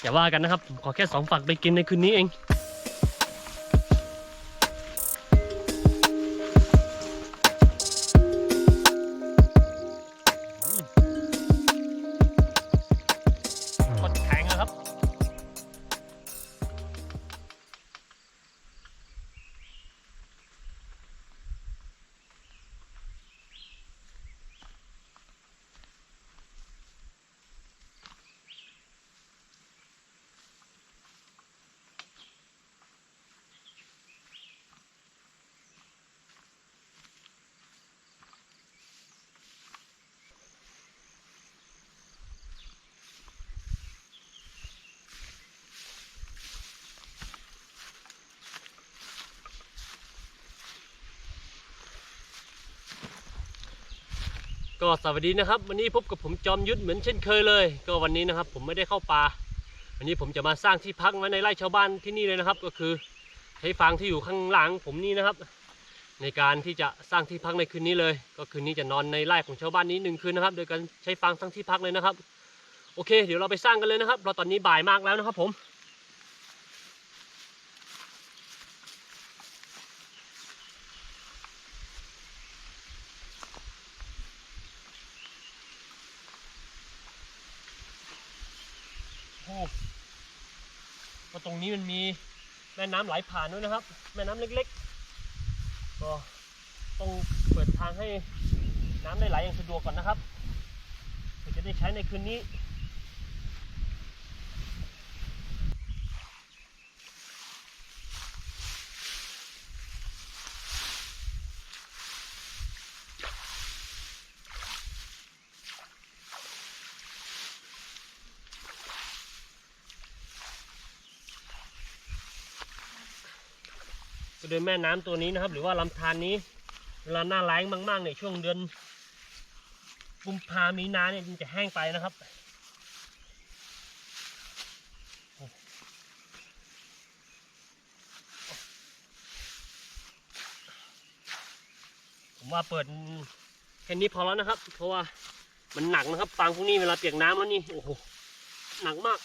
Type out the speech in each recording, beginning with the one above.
อย่าว่ากันนะครับผมขอแค่สองฝักไปกินในคืนนี้เอง ก็สวัสดีนะครับ วันนี้พบกับผมจอมยุทธเหมือนเช่นเคยเลย ก็วันนี้นะครับผมไม่ได้เข้าป่าวันนี้ผมจะมาสร้างที่พักไว้ในไร่ชาวบ้านที่นี่เลยนะครับ ก็คือใช้ฟางที่อยู่ข้างหลังผมนี่นะครับ ในการที่จะสร้างที่พักในคืนนี้เลย ก็คืนนี้จะนอนในไร่ของชาวบ้านนี้หนึ่งคืนนะครับ โดยการใช้ฟางทั้างที่พักเลยนะครับ โอเค เดี๋ยวเราไปสร้างกันเลยนะครับเราตอนนี้บ่ายมากแล้วนะครับผม โอ้ก็ตรง นมันมีแม่น้ำไหลผ่านด้วยนะครับ แม่น้ำเล็กๆ ก็ต้องเปิดทางให้น้ำได้ไหลอย่างสะดวกก่อนนะครับเพื่อจะได้ใช้ในคืนนี้ ยแม่น้ำตัวนี้นะครับ หรือว่าลำธารนี้ เวลาหน้าแล้งมากๆเนี่ยช่วงเดือนกุมภามีนาเนี่ยมันจะแห้งไปนะครับผมว่าเปิดแค่นี้พอแล้วนะครับ เพราะว่ามันหนักนะครับฟางพวกนี้เวลาเปียกน้ำแล้วนี่โอ้โหหนักมาก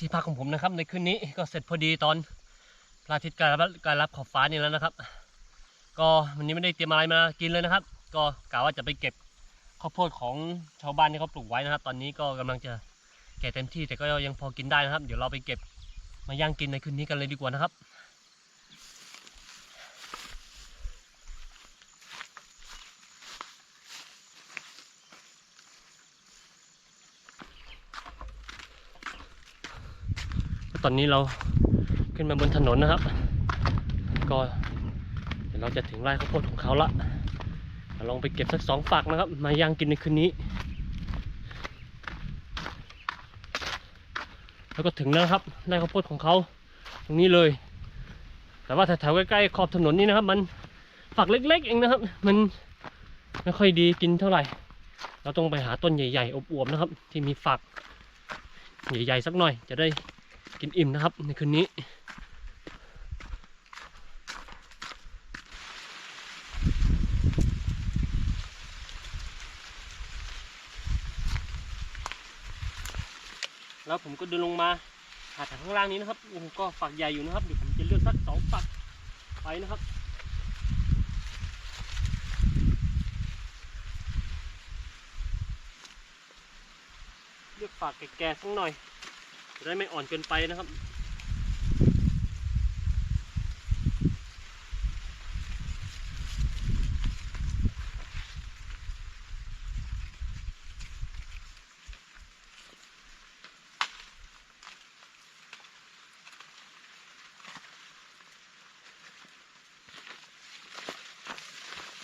ที่พักของผมนะครับ ในคืนนี้ก็เสร็จพอดีตอนพระอาทิตย์การรับการรับขอบฟ้านี่แล้วนะครับ ก็วันนี้ไม่ได้เตรียมอะไรมากินเลยนะครับ ก็กะว่าจะไปเก็บข้าวโพดของชาวบ้านที่เขาปลูกไว้นะครับ ตอนนี้ก็กำลังจะแก่เต็มที่แต่ก็ยังพอกินได้นะครับ เดี๋ยวเราไปเก็บมาย่างกินในคืนนี้กันเลยดีกว่านะครับ ตอนนี้เราขึ้นมาบนถนนนะครับ ก็เดี๋ยวเราจะถึงไร่ข้าวโพดของเขาละเดี๋ยวลองไปเก็บสักสองฝักนะครับ มาย่างกินในคืนนี้ แล้วก็ถึงแล้วครับไร่ข้าวโพดของเขาตรงนี้เลย แต่ว่าแถวๆใกล้ๆขอบถนนนี้นะครับ มันฝักเล็ก ๆ เองนะครับ มันไม่ค่อยดีกินเท่าไหร่ เราต้องไปหาต้นใหญ่ๆอวบๆนะครับ ที่มีฝักใหญ่ๆสักหน่อยจะได้ กินอิ่มนะครับในคืนนี้ แล้วผมก็เดินลงมาหาจากข้างล่างนี้นะครับโอ้ก็ฝักใหญ่อยู่นะครับเดี๋ยวผมจะเลือกสักสองฝักไปนะครับเลือกฝักแก่ๆสักหน่อย จะได้ไม่อ่อนเกินไปนะครับ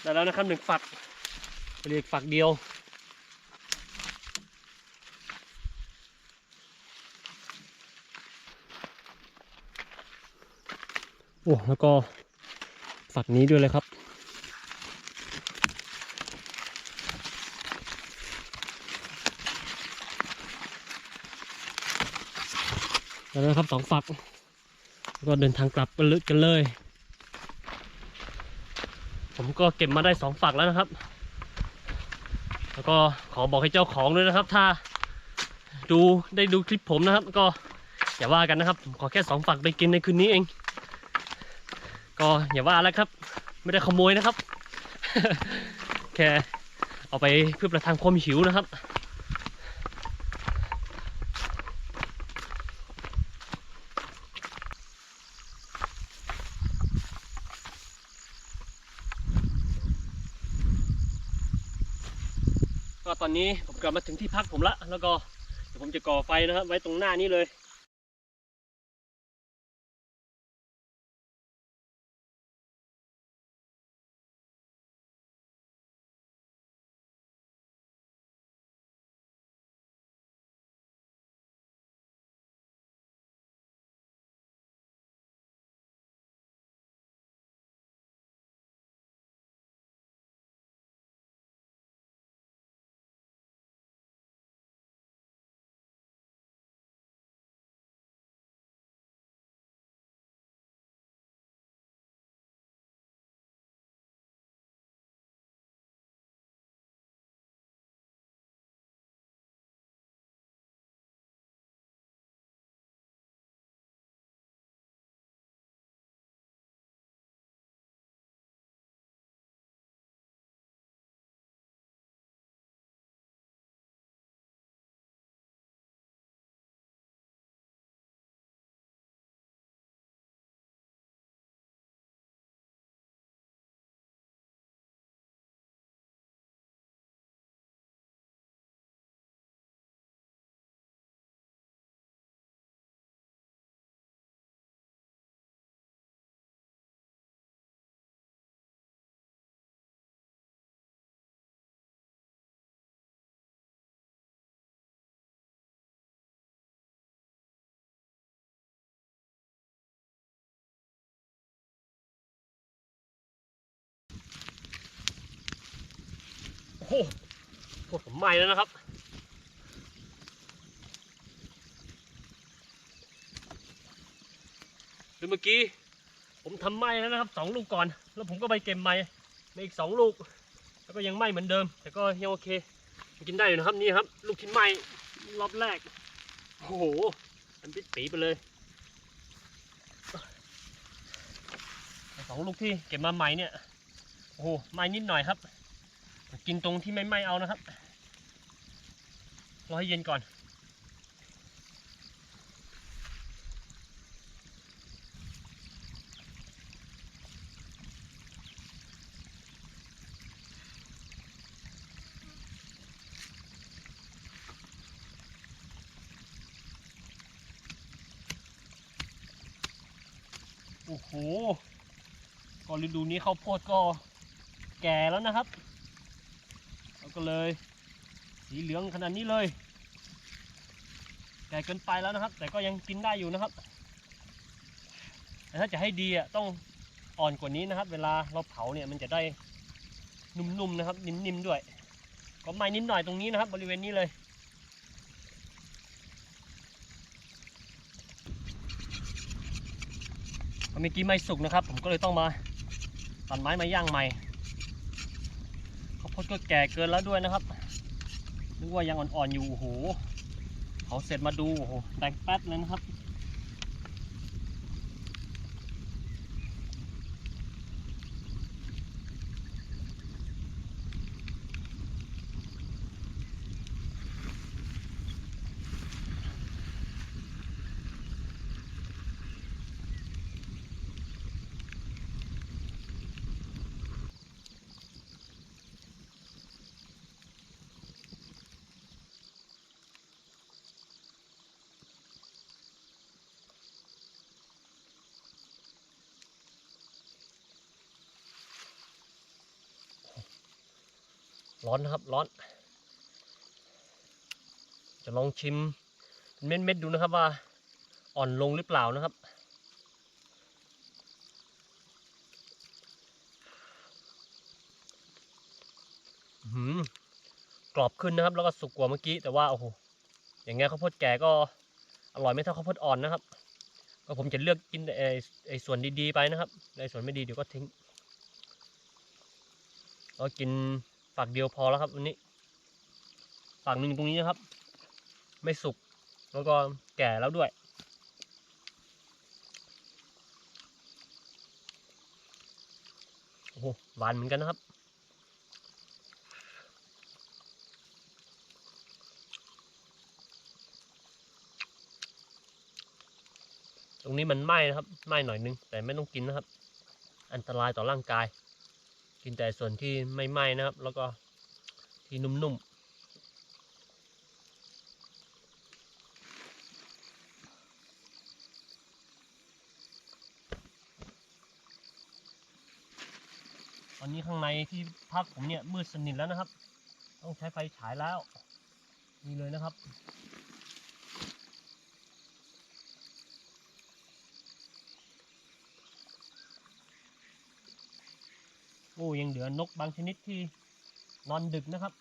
ได้แล้วนะครับหนึ่งฝักเหลืออีกฝักเดียว โอ้แล้วก็ฝักนี้ด้วยเลยครับ แล้วนะครับสองฝัก ก็เดินทางกลับกันเลยกันเลย ผมก็เก็บมาได้สองฝักแล้วนะครับ แล้วก็ขอบอกให้เจ้าของด้วยนะครับ ถ้าดูได้ดูคลิปผมนะครับ ก็อย่าว่ากันนะครับ ผมขอแค่สองฝักไปกินในคืนนี้เอง ก็อย่าว่าแล้วครับ ไม่ได้ขโมยนะครับ แค่เอาไปเพื่อประทังความหิวนะครับ ก็ตอนนี้ผมกลับมาถึงที่พักผมละ แล้วก็เดี๋ยวผมจะก่อไฟนะครับ ไว้ตรงหน้านี้เลย หพวกผมไหม้แล้วนะครับคือเมื่อกี้ ผมทำไม้แล้วนะครับสองลูกก่อน แล้วผมก็ไปเก็บใหม่ในอีกสองลูก แล้วก็ยังไหม้เหมือนเดิม แต่ก็ยังโอเค กินได้อยู่นะครับนี่ครับ ลูกที่ไหม้รอบแรก โอ้โหอัมันปิดปีไปเลยสองลูกที่เก็บมาใหม่เนี่ย โอ้โหไม้นิดหน่อยครับ กินตรงที่ไม่ไหม้เอานะครับ รอให้เย็นก่อน โอ้โห ก็ฤดูนี้ข้าวโพดก็แก่แล้วนะครับ ก็เลย สีเหลืองขนาดนี้เลย แก่เกินไปแล้วนะครับ แต่ก็ยังกินได้อยู่นะครับ แต่ถ้าจะให้ดีอะต้องอ่อนกว่านี้นะครับ เวลาเราเผาเนี่ยมันจะได้นุ่มๆนะครับนิ่มๆด้วย ก็ไหม้นิดหน่อยตรงนี้นะครับ บริเวณนี้เลยเมื่อกี้ไม่สุกนะครับ ผมก็เลยต้องมาตัดไม้มาย่างใหม่ พดก็แก่เกินแล้วด้วยนะครับนึกว่ายังอ่อนๆอยู่โอ้โหเขาเสร็จมาดูโอ้โหแตกแป๊ดเลยนะครับ ร้อนนะครับร้อน จะลองชิมเป็นเม็ดดูนะครับว่า อ่อนลงหรือเปล่านะครับหือกรอบขึ้นนะครับ แล้วก็สุกกว่าเมื่อกี้ แต่ว่าโอ้โหอย่างเงี้ยข้าวโพดแก่ก็อร่อยไม่เท่าข้าวโพดอ่อนนะครับ ก็ผมจะเลือกกินไอ้ไอ้ส่วนดีๆไปนะครับไอ้ส่วนไม่ดีเดี๋ยวก็ทิ้งก็กิน ฝักเดียวพอแล้วครับวันนี้ ฝักหนึ่งตรงนี้นะครับ ไม่สุก แล้วก็แก่แล้วด้วย โอ้โหหวานเหมือนกันนะครับตรงนี้มันไหม้นะครับไหม้หน่อยนึงแต่ไม่ต้องกินนะครับ อันตรายต่อร่างกาย กินแต่ส่วนที่ไม่ไหม้นะครับ แล้วก็ที่นุ่มๆตอนนี้ข้างในที่พักผมเนี่ยมืดสนิทแล้วนะครับ ต้องใช้ไฟฉายแล้ว นี่เลยนะครับ โอ้ยังเหลือนกบางชนิดที่นอนดึกนะครับ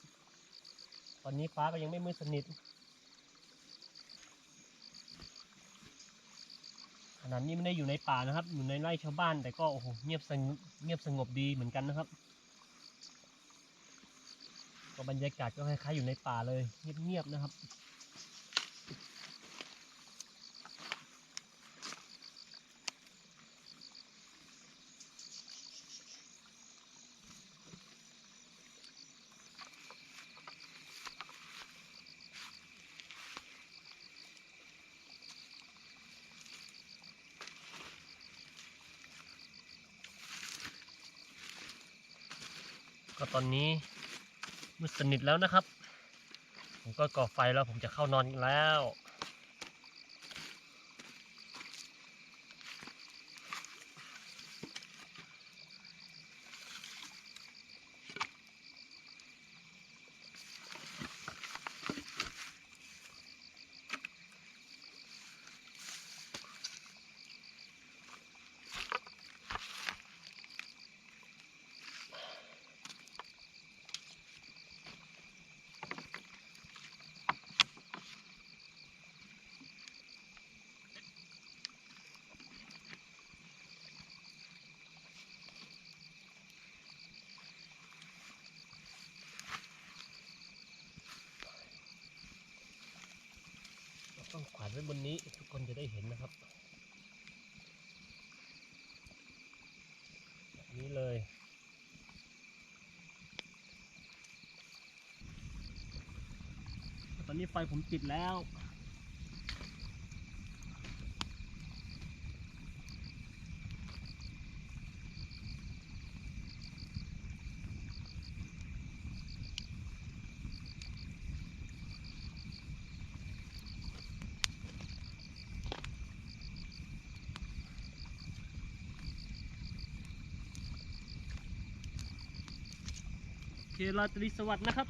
ตอนนี้ฟ้าก็ยังไม่มืดสนิทขนาดนี้ไม่ได้อยู่ในป่านะครับ อยู่ในไร่ชาวบ้าน แต่ก็โอ้โหเงียบสงบเงียบสงบดีเหมือนกันนะครับ ก็บรรยากาศก็คล้ายๆอยู่ในป่าเลย เงียบๆนะครับ ตอนนี้มืดสนิทแล้วนะครับ ผมก็ก่อไฟแล้วผมจะเข้านอนแล้ว เราต้องขวานไว้บนนี้ทุกคน เห็นนะครับแบบนี้ เลย ตอนนี้ไฟผมติดแล้ว เคราตรีสวัสดิ์นะครับ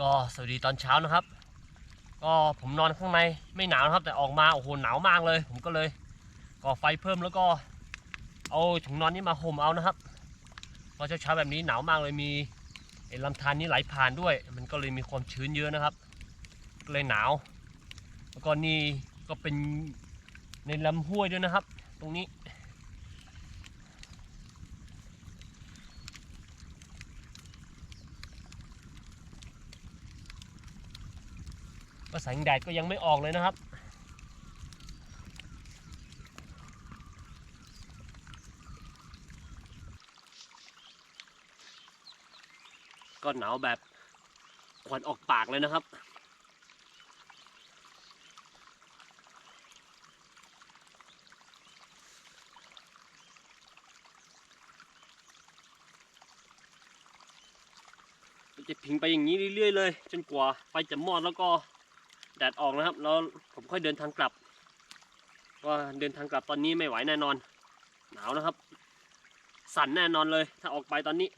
ก็สวัสดีตอนเช้านะครับ ก็ผมนอนข้างในไม่หนาวนะครับ แต่ออกมาโอ้โหหนาวมากเลย ผมก็เลยก่อไฟเพิ่มแล้วก็ เอาถุงนอนนี้มาห่มเอานะครับเพราะเช้าๆแบบนี้หนาวมากเลยมีไอ้ลำธารนี้ไหลผ่านด้วย มันก็เลยมีความชื้นเยอะนะครับ ก็เลยหนาว แล้วก็นี่ก็เป็นในลำห้วยด้วยนะครับ ตรงนี้ ก็แสงแดดก็ยังไม่ออกเลยนะครับ ก็หนาวแบบควันออกปากเลยนะครับจะพิงไปอย่างนี้เรื่อยๆเลย จนกว่าไฟจะมอดแล้วก็ แดดออกนะครับ แล้วผมค่อยเดินทางกลับว่าเดินทางกลับตอนนี้ไม่ไหวแน่นอน หนาวนะครับ สั่นแน่นอนเลย ถ้าออกไปตอนนี้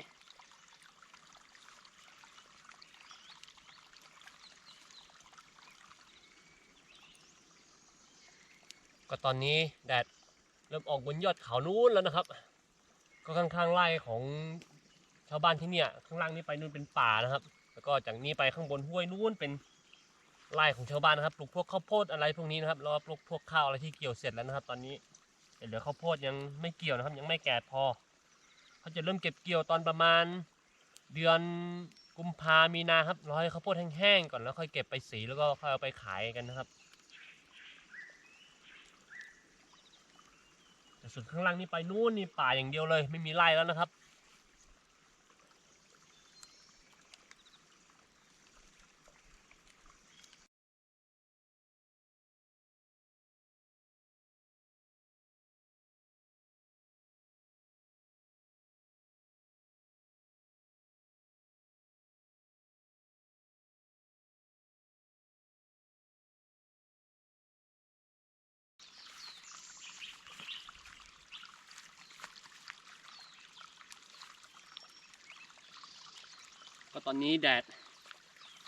ก็ตอนนี้แดดเริ่มออกบนยอดเขานู้นแล้วนะครับ ก็ข้างๆไร่ของชาวบ้านที่เนี่ย ข้างล่างนี้ไปนู่นเป็นป่านะครับ แล้วก็จากนี้ไปข้างบนห้วยนู้นเป็น ไร่ของชาวบ้านนะครับปลูกพวกข้าวโพดอะไรพวกนี้นะครับแล้วปลูกพวกข้าวอะไรที่เกี่ยวเสร็จแล้วนะครับ ตอนนี้เหลือข้าวโพดยังไม่เกี่ยวนะครับ ยังไม่แก่พอเขาจะเริ่มเก็บเกี่ยวตอนประมาณ เดือนกุมภามีนาครับรอให้ข้าวโพดแห้งๆก่อนแล้วค่อยเก็บไปสีแล้วก็ค่อยเอาไปขายกันนะครับแต่ส่วนข้างล่างนี่ไปนู่นนี่ป่าอย่างเดียวเลย ไม่มีไร่แล้วนะครับ ก็ตอนนี้แดด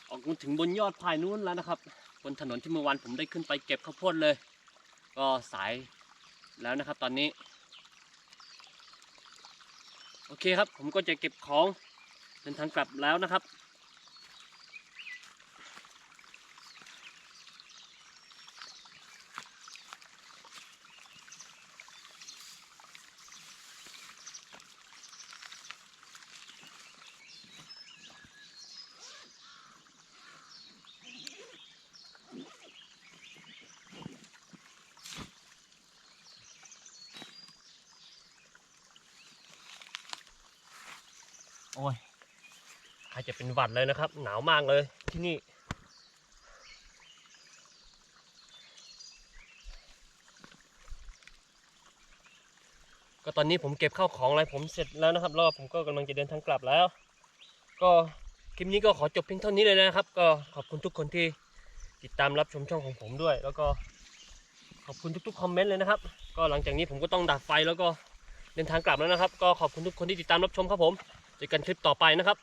ออกมาถึงบนยอดพายนู้นแล้วนะครับ บนถนนที่เมื่อวานผมได้ขึ้นไปเก็บข้าวโพดเลย ก็สายแล้วนะครับตอนนี้ โอเคครับผมก็จะเก็บของเดินทางกลับแล้วนะครับ โอ้ย ใครจะเป็นหวัดเลยนะครับ หนาวมากเลยที่นี่ ก็ตอนนี้ผมเก็บข้าวของอะไรผมเสร็จแล้วนะครับแล้วผมก็กำลังจะเดินทางกลับแล้ว ก็คลิปนี้ก็ขอจบเพียงเท่านี้เลยนะครับ ก็ขอบคุณทุกคนที่ติดตามรับชมช่องของผมด้วย แล้วก็ขอบคุณทุกๆคอมเมนต์เลยนะครับ ก็หลังจากนี้ผมก็ต้องดับไฟแล้วก็เดินทางกลับแล้วนะครับ ก็ขอบคุณทุกคนที่ติดตามรับชมครับผมเจอกันคลิปต่อไปนะครับ